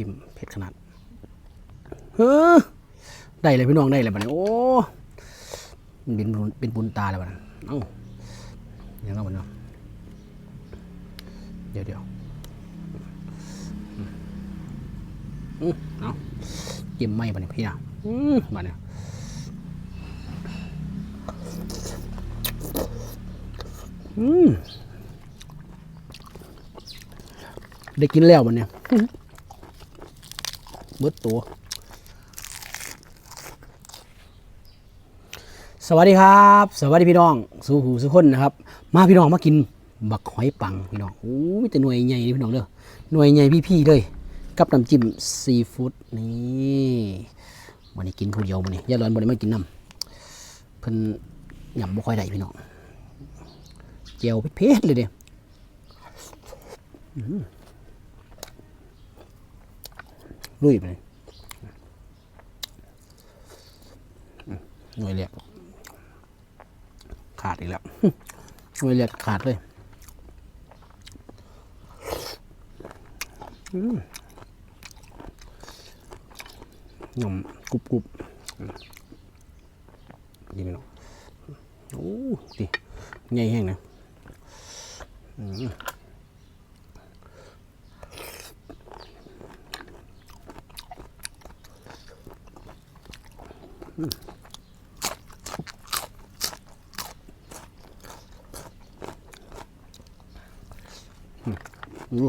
จิ้มเผ็ดขนาดเฮ้อได้เลยพี่น้องได้เลยบัดนี้โอ้มันเป็นบุญเป็นบุญตาเลยบัดนี้เอ้าอย่างนั้นบัดนี้เดี๋ยวเดี๋ยวอืมอืมเอาจิ้มไม่บัดนี้พี่นะอืมบัดนี้อืมได้กินแล้วบัดนี้ เบิดตัว สวัสดีครับ สวัสดีพี่น้องสู่หูสุคนนะครับ มาพี่น้องมากินบักหอยปังพี่น้องโอ้ยแต่หน่วยใหญ่นี่พี่น้องเด้อหน่วยใหญ่พี่ๆเลยกับน้ำจิ้มซีฟู้ดนี่วันนี้กินผู้เดียววันนี้ย่าร้อนวันนี้ไมากินน้ำเพิ่นยำบ่ค่อยได้พี่น้องเจียวเผ็ดเลยเด้ออหือ ลุยไปหน่วยเรียกขาดอีกแล้วหน่วยเลือดขาดเลยหนมกรุบกรุบดีไหมเน้องโอ้ดีใหญ่แห้งนะ ดู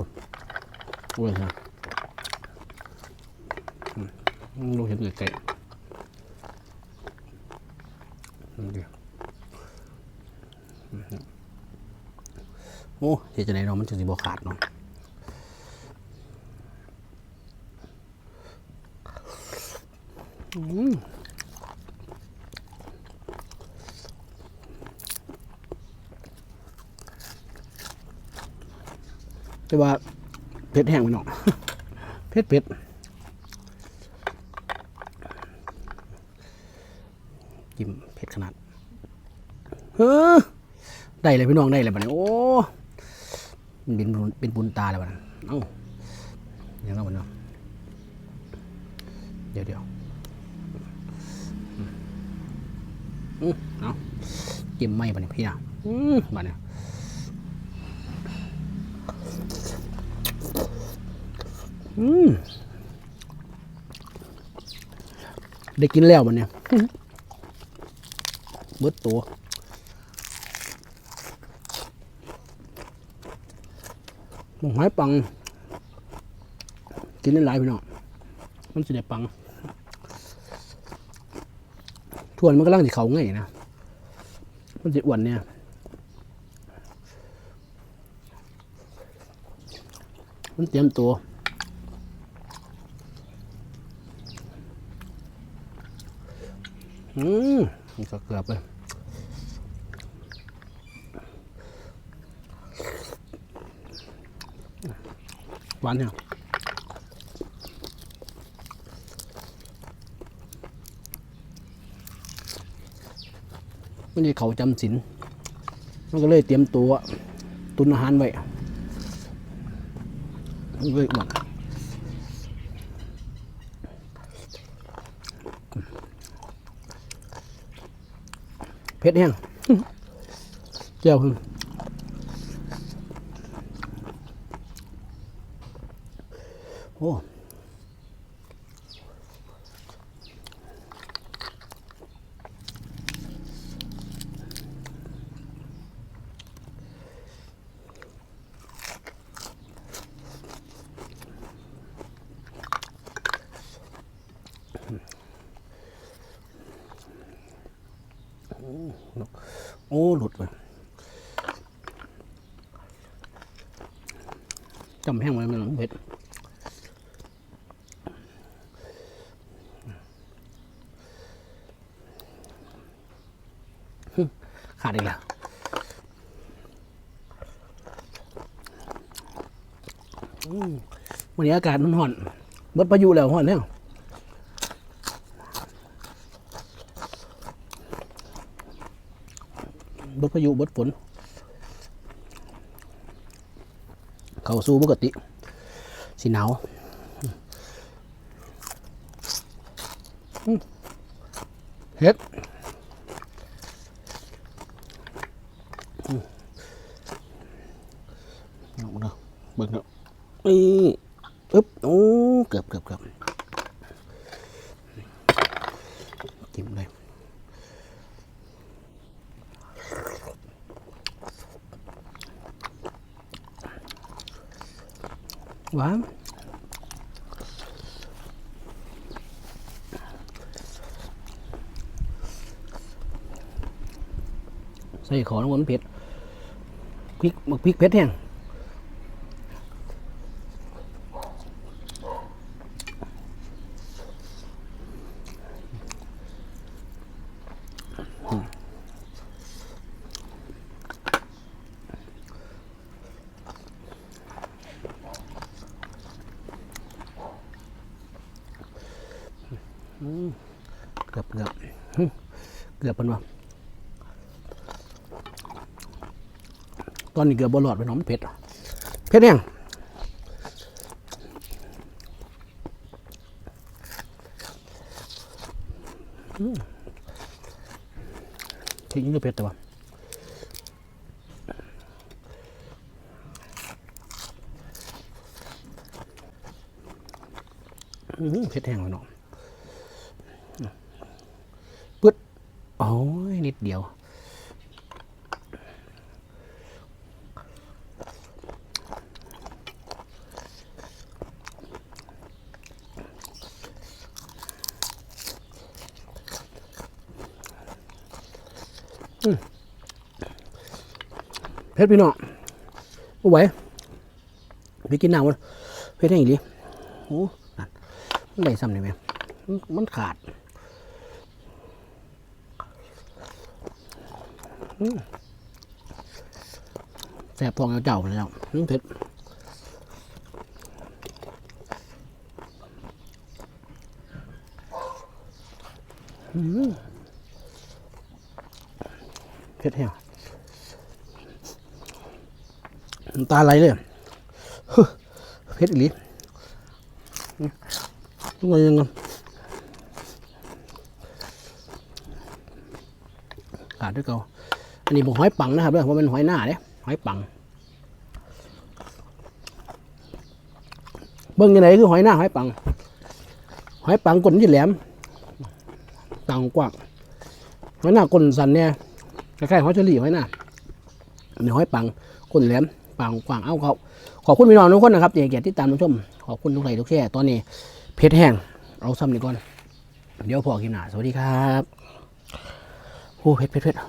โอ้ยฮะดูเห็นเดี๋ยวอืมโอ้เห็นจะไหนเนาะมันจะสิบขาดเนาะอืม แต่ว่าเผ็ดแห้งไปหน่อยเผ็ดเผ็ดจิ้มเผ็ดขนาดเฮ้อได้เลยพี่น้องได้เลยบัดนี้โอ้เป็นบุญเป็นบุญตาเลยบัดนี้เอ้าอย่างนั้นบัดนี้เดี๋ยวเดี๋ยวอือเอาจิ้มไม่บัดนี้พี่นะอืมบัดนี้ อืม ได้กินแล้วมันเนี่ยเบิดตัวหมงหอยปัง กินได้หลายพี่น้องมันสิได้ปังทวนมันก็ล่างสิเขาง่ายนะ มันสิอ้วนเนี่ยมันเตรียมตัว อืมมันก็เกือบเลยหวานเนี่ยมันจะเขาจำศีลมันก็เลยเตรียมตัว ตุนอาหารไว้เลยอ้วน เผ็ดแห้งเจียวคือโอ้ โอ้หลุดไปจำแห้งไว้ไม่หลังเผ็ดขาดอีกแล้วอืมวันนี้อากาศมันห่อนเบิดพายุแล้วห่อนแล้ว บดพายุบดฝน เขาสู้ปกติ สีหนาวเฮ็ดเบิ่งเนาะนี่ หวานใส่ขอน้ำมั เกือบเกือบเกือบเป็นว่าตอนนี้เกือบบอลอดไปน้องเผ็ดอเผ็ดแห้งทิ้งก็เผ็ดแต่ว่าเผ็ดแห้งเลยเนาะ ปึ๊ดโอ้ ยนิดเดียว เพชรพี่น้องบ่ไหวไปกินน้ำมันเพชรแห้งอีหลีโอ้นั่นมันได้ซ้ำได้ไหมมันขาด แสบทองเอาเจ้าไปแล้วนึ่งเผ็ดเผ็ดแห้งน้ำตาไหลเลยฮึเผ็ดอีหลีต้องไงยังไงขาดด้วยเกา อันนี้บอกหอยปังนะครับเรื่องว่าเป็นหอยหน้าเนี่ยหอยปัง เบิ้งยังไงคือหอยหน้าหอยปัง หอยปังกลนที่แหลม ต่างกว้างหอยหน้ากลนสันเนี่ยคล้ายๆหอยเฉลี่หอยหน้าอันนี้หอยปังกลนแหลมปังกว้างเอาเขาขอบคุณพี่น้องทุกคนนะครับที่เกียรติติดตามรับชม ขอบคุณทุกไลค์ทุกแชร์ตอนนี้เพชรแห้งเอาซ้ำนี่ก่อน เดี๋ยวพอกินหนาสวัสดีครับ โอ้เพชรเพชรเพชร